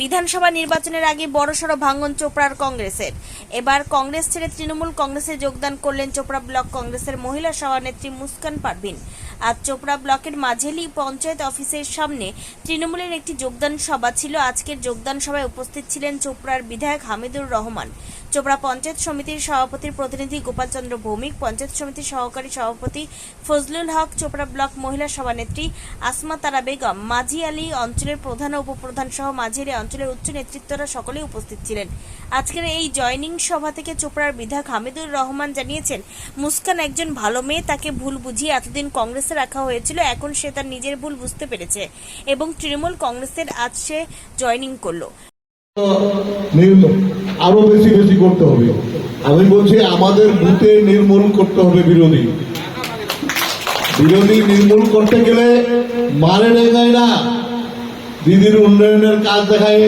বিধানসভা নির্বাচনের আগে বড়সড় ভাঙন চোপড়ার কংগ্রেসের। এবার কংগ্রেস ছেড়ে তৃণমূল কংগ্রেসে যোগদান করলেন চোপড়া ব্লক কংগ্রেসের মহিলা সভানেত্রী মুস্কান পারভিন। আজ চোপড়া ব্লকের মাঝেলি পঞ্চায়েত অফিসের সামনে তৃণমূলের একটি যোগদান সভা ছিল। আজকের যোগদান সভায় উপস্থিত ছিলেন চোপড়ার বিধায়ক হামিদুর রহমান। চোপড়া পঞ্চায়েত সমিতির সভাপতির প্রতিনিধি গোপালচন্দ্র ভৌমিক, পঞ্চায়েত সমিতির সহকারী সভাপতি ফজলুল হক, চোপড়া ব্লক মহিলা সভানেত্রী আসমা তারা বেগম, মাঝি আলী অঞ্চলের প্রধান ও উপপ্রধান সহ মাঝিয়ারি অঞ্চলের উচ্চ নেতৃত্বরা সকলেই উপস্থিত ছিলেন। আজকের এই জয়নিং সভা থেকে চোপড়ার বিধায়ক হামিদুর রহমান জানিয়েছেন, মুস্কান একজন ভালো মেয়ে, তাকে ভুল বুঝিয়ে এতদিন কংগ্রেসে রাখা হয়েছিল, এখন সে তার নিজের ভুল বুঝতে পেরেছে এবং তৃণমূল কংগ্রেসের আজ সে জয়নিং করল। আরও বেশি বেশি করতে হবে। আমি বলছি, আমাদের বুথে নির্মূল করতে হবে বিরোধী। বিরোধী নির্মূল করতে গেলে মারে দেখায় না দিদির উন্নয়নের কাজ দেখায়,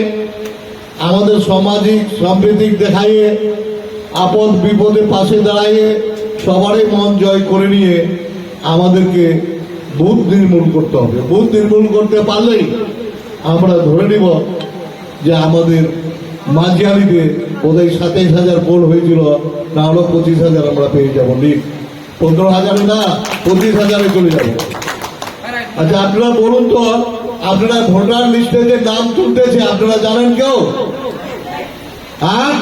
আমাদের সামাজিক, সাম্প্রতিক দেখায় আপদ বিপদে পাশে দাঁড়াইয়ে সবারই মন জয় করে নিয়ে আমাদেরকে বুথ নির্মূল করতে হবে। বুথ নির্মূল করতে পারলেই আমরা ধরে নিব যে আমাদের মাঝিয়ালিতে ওদের সাতাইশ হাজার ভোট হয়েছিল, না হলো পঁচিশ হাজার আমরা পেয়ে যাব। লিখ পনেরো হাজারে না, পঁচিশ হাজারে চলে যাব। আচ্ছা আপনারা বলুন তো, আপনারা ভোটার লিস্টে যে নাম তুলতেছে, আপনারা জানেন কেউ? হ্যাঁ?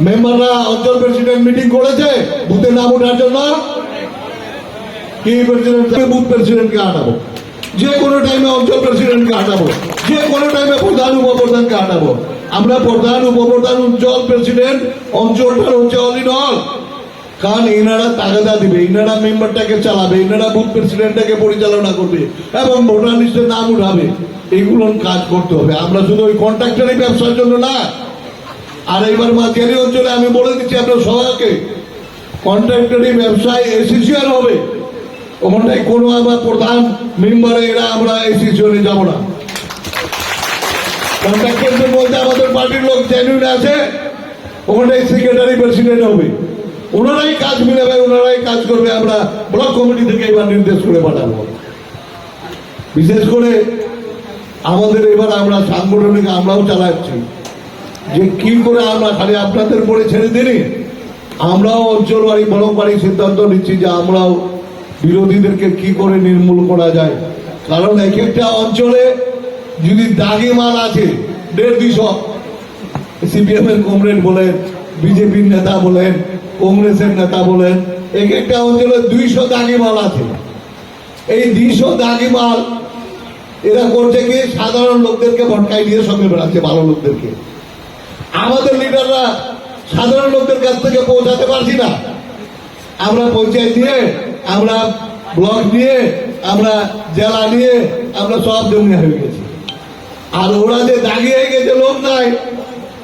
মেম্বাররা অঞ্চল প্রেসিডেন্ট মিটিং করেছে, বুথে নাম ওঠার জন্য? প্রেসিডেন্ট বুথ প্রেসিডেন্টকে যে কোনো টাইমে অঞ্চল প্রেসিডেন্টকে যে কোনো টাইমে প্রধান উপপ্রধানকে আমরা প্রধান উপপ্রধান প্রেসিডেন্ট অঞ্চলটা কারণ তাগাদা দিবে মেম্বারটাকে চালাবে বুথ প্রেসিডেন্টটাকে পরিচালনা করবে এবং ভোটার লিস্টে নাম উঠাবে। এগুলো কাজ করতে হবে। আমরা শুধু ওই কন্ট্রাক্টারি ব্যবসার জন্য না। আর এইবার মাঝারি অঞ্চলে আমি বলে দিচ্ছি আপনার সবাইকে কন্ট্রাক্টরি ব্যবসায় এসিসিয়াল হবে। ওখানটায় কোনো আমার প্রধান মেম্বারে এরা আমরা এসিসিয়ালে যাব না। কন্ট্রাক্টরদের বলতে আমাদের পার্টির লোক জেনুইন আছে, ওখানটায় সেক্রেটারি প্রেসিডেন্ট হবে। ওনারাই কাজ মিলাবে, ওনারাই কাজ করবে, আমরা ব্লক কমিটি থেকে এবার নির্দেশ করে পাঠাবো। বিশেষ করে আমাদের এবার আমরা সাংগঠনিক আমরাও চালাচ্ছি। যে কি করে আমরা খালি আপনাদের পরে ছেড়ে দিনি আমরাও অঞ্চল বাড়ি বড় বাড়ি সিদ্ধান্ত নিচ্ছি যে আমরাও বিরোধীদেরকে কি করে নির্মূল করা যায়? কারণ এক একটা অঞ্চলে যদি দাগে মাল আছে, দেড় দুইশো সিপিএম এর কমরেড বলেন, বিজেপির নেতা বলেন, কংগ্রেসের নেতা বলেন, এক একটা অঞ্চলে দুইশো দাগি মাল আছে। এই দুইশো দাগি মাল এরা করছে কি? সাধারণ লোকদেরকে ভটকাই দিয়ে সঙ্গে বেড়াচ্ছে, ভালো লোকদেরকে। আমাদের লিডাররা সাধারণ লোকদের কাছ থেকে পৌঁছাতে পারছি না। আমরা পঞ্চায়েত নিয়ে আমরা ব্লক নিয়ে, আমরা জেলা নিয়ে, আমরা সব জমি হয়ে গেছি। আর ওরা যে দাঁড়িয়ে গেছে, লোক নাই।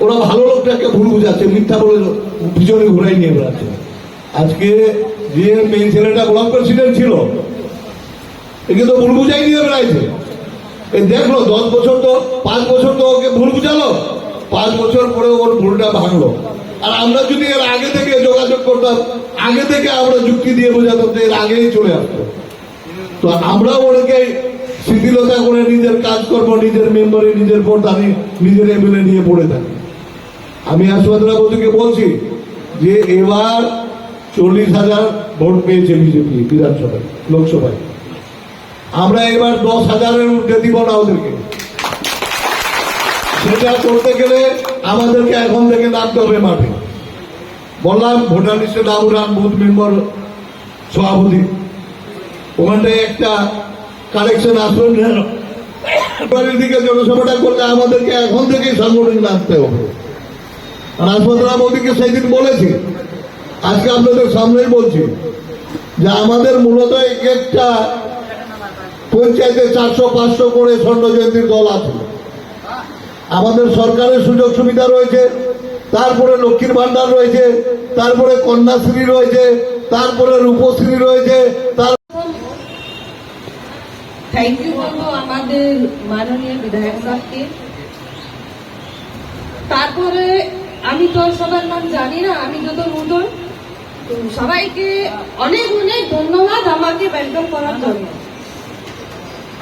ওরা ভালো লোকটাকে ভুল বুঝাচ্ছে, মিথ্যা বলে পিছনে ঘুরাই নিয়ে বেড়াচ্ছে। আজকে যে মেয়ে ছেলেটা ব্লক প্রেসিডেন্ট ছিল একে তো ভুল বুঝাই নিয়ে বেড়াইছে। এই দেখল, দশ বছর তো, পাঁচ বছর তো ওকে ভুল বুঝালো। পাঁচ বছর পরে ওর ভুলটা ভাঙলো। আর আমরা যদি এর আগে থেকে যোগাযোগ করতাম, আগে থেকে আমরা যুক্তি দিয়ে বোঝাতাম যে এর আগেই চলে আসতো। তো আমরাও ওনাকে শিথিলতা করে নিজের কাজ করব নিজের মেম্বারে, নিজের ভোট আমি নিজের এমএলএ নিয়ে পড়ে থাকি। আমি হাসপাতাল বন্ধুকে বলছি যে এবার চল্লিশ হাজার ভোট পেয়েছে বিজেপি বিধানসভায়, লোকসভায়। আমরা এবার দশ হাজারের উঠে দিব না ওদেরকে। সেটা করতে গেলে আমাদেরকে এখন থেকে নামতে হবে মাঠে। বললাম, ভোটার লিস্টে নাম বুথ মেম্বার, সভাপতি। ওখানটায় একটা কালেকশন এবারের দিকে জনসভাটা করলে আমাদেরকে এখন থেকেই সাংগঠনিক নামতে হবে। আর হাসপাতাল মোদীকে বলেছি, আজকে আপনাদের সামনেই বলছি যে আমাদের মূলত এক একটা পঞ্চায়েতে চারশো, পাঁচশো করে স্বর্ণ জয়ন্তীর দল আছে। আমাদের সরকারের সুযোগ সুবিধা রয়েছে, তারপরে লক্ষ্মীর ভান্ডার রয়েছে, তারপরে কন্যাশ্রী রয়েছে, তারপরে রূপশ্রী রয়েছে, তার তারপরে আমি তো সবার নাম জানি না, আমি যত নতুন। সবাইকে অনেক অনেক ধন্যবাদ আমাকে ওয়েলকাম করার জন্য।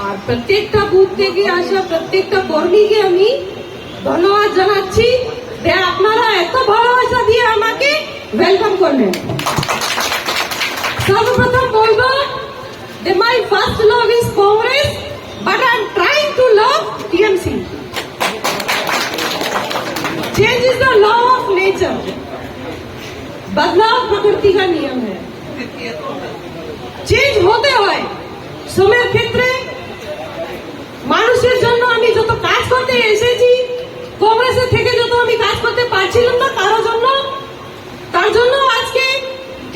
আর প্রত্যেকটা বুথ থেকে আসা প্রত্যেকটা কর্মীকে আমি ধন্যবাদ জানাচ্ছি যে আপনারা এত ভালোবাসা দিয়ে আমাকে ওয়েলকাম করলেন সর্বপ্রথম বলবো যে my first love is Congress but I am trying to love TMC change is the law of nature बदलाव प्रकृति का नियम है চেঞ্জ হতে হয় সময়ের ক্ষেত্রে মানুষের জন্য আমি যত কাজ করতে এসেছি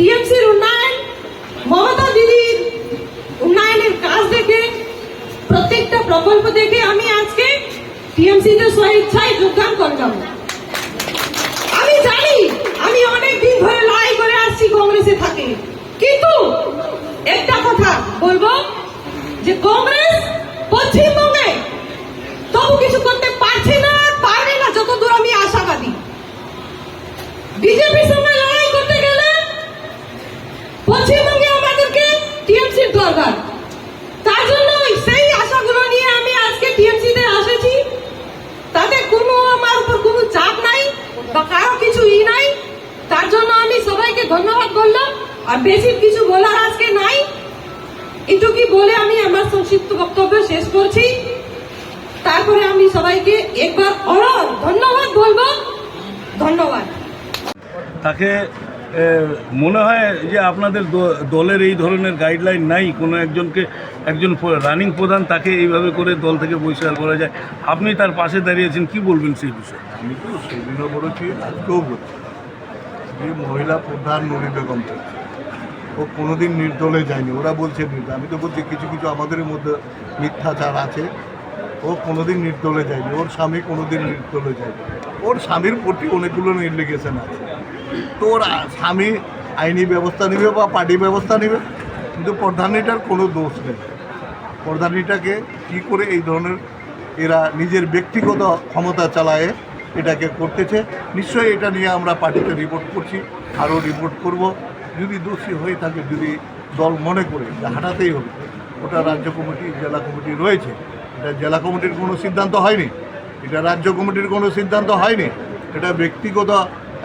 টিএমসির উন্নয়ন, মমতা দিদির উন্নয়নের কাজ দেখে, প্রত্যেকটা প্রকল্প দেখে আমি আজকে টিএমসিতে স্বেচ্ছায় যোগদান করলাম। আমি জানি, আমি অনেক দিন ধরে লড়াই করে আসছি কংগ্রেসে থাকি। কিন্তু একটা কথা বলব যে কংগ্রেস পশ্চিমবঙ্গে তবু কিছু করতে পারছে না আর পারবে না যতদূর আমি আশাবাদী বিজেপির সঙ্গে লড়াই করতে গেলে পশ্চিমবঙ্গে আমাদেরকে টিএমসির দরকার তার জন্য সেই আশাগুলো নিয়ে আমি আজকে টিএমসি তে এসেছি তাতে কোনো আমার উপর কোনো চাপ নাই বা কারও কিছু ই নাই তার জন্য আমি সবাইকে ধন্যবাদ বললাম আর বেশি কিছু বলার আজকে নাই। এটুকুই বলে আমি আমার সংক্ষিপ্ত বক্তব্য শেষ করছি। তারপরে আমি সবাইকে একবার অনর ধন্যবাদ বলব। ধন্যবাদ। তাকে মনে হয় যে আপনাদের দলের এই ধরনের গাইডলাইন নাই। কোনো একজনকে একজন রানিং প্রধান তাকে এইভাবে করে দল থেকে বহিষ্কার করা যায়। আপনি তার পাশে দাঁড়িয়েছেন কি বলবেন সেই বিষয়ে? আমি তো সেদিনও বলেছি আজকেও বলছি যে মহিলা প্রধান নুরি বেগম। বলছে। ও কোনোদিন নির্দলে যায়নি। ওরা বলছে নির্দল। আমি তো বলছি, কিছু কিছু আমাদের মধ্যে মিথ্যাচার আছে। ও কোনোদিন নির্দলে যায়নি। ওর স্বামী কোনোদিন নির্দলে যায়নি। ওর স্বামীর প্রতি অনেকগুলো নির্লিগেশন আছে। তো ওর স্বামী আইনি ব্যবস্থা নেবে বা পার্টি ব্যবস্থা নেবে? কিন্তু প্রধানীটার কোনো দোষ নেই। প্রধানীটাকে কি করে এই ধরনের এরা নিজের ব্যক্তিগত ক্ষমতা চালায়ে, এটাকে করতেছে, নিশ্চয়ই এটা নিয়ে আমরা পার্টিতে রিপোর্ট করছি, আরও রিপোর্ট করব। যদি দোষী হয়ে থাকে, যদি দল মনে করে হাঁটাতেই হবে। ওটা রাজ্য কমিটি, জেলা কমিটি রয়েছে। এটা জেলা কমিটির কোনো সিদ্ধান্ত হয়নি। এটা রাজ্য কমিটির কোনো সিদ্ধান্ত হয়নি। এটা ব্যক্তিগত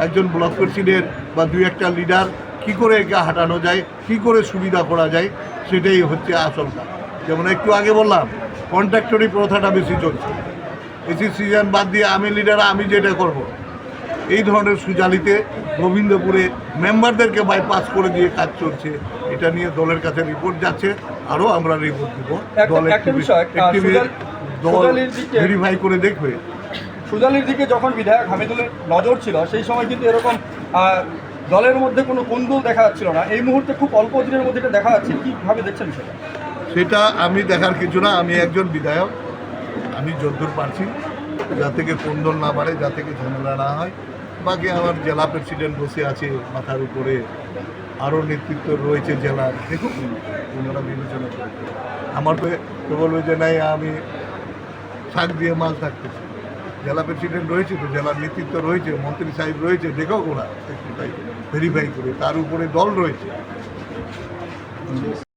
একজন ব্লক প্রেসিডেন্ট বা দুই একটা লিডার কি করে একে হাঁটানো যায়, কি করে সুবিধা করা যায়, সেটাই হচ্ছে কাজ যেমন একটু আগে বললাম কন্ট্রাক্টরি প্রথাটা বেশি চলছে। এসি সিজন বাদ দিয়ে আমি লিডার, আমি যেটা করব। এই ধরনের সুজালিতে গোবিন্দপুরে মেম্বারদেরকে বাইপাস করে দিয়ে কাজ চলছে। এটা নিয়ে দলের কাছে রিপোর্ট যাচ্ছে আরও আমরা রিপোর্ট দেবো। দল ভেরিফাই করে দেখবে। সুজালির দিকে যখন বিধায়ক হামিদুলের নজর ছিল সেই সময় কিন্তু এরকম দলের মধ্যে কোনো কুন্দল দেখা যাচ্ছিল না। এই মুহূর্তে খুব অল্প দিনের মধ্যে এটা দেখা যাচ্ছে। কীভাবে দেখছেন সেটা সেটা আমি দেখার কিছু না। আমি একজন বিধায়ক। আমি যদ্দূর পারছি। যা থেকে কোন্দল না বাড়ে যা থেকে ঝামেলা না হয় বাকি আমার জেলা প্রেসিডেন্ট বসে আছে মাথার উপরে, আরও নেতৃত্ব রয়েছে জেলার দেখুন, ওনারা বিবেচনা করে। আমার তো বলবে যে নাই আমি শাক দিয়ে মাছ থাকতেছি জেলা প্রেসিডেন্ট রয়েছে তো, জেলার নেতৃত্ব রয়েছে, মন্ত্রী সাহেব রয়েছে দেখো ওরা। ভেরিফাই করে, তার উপরে দল রয়েছে।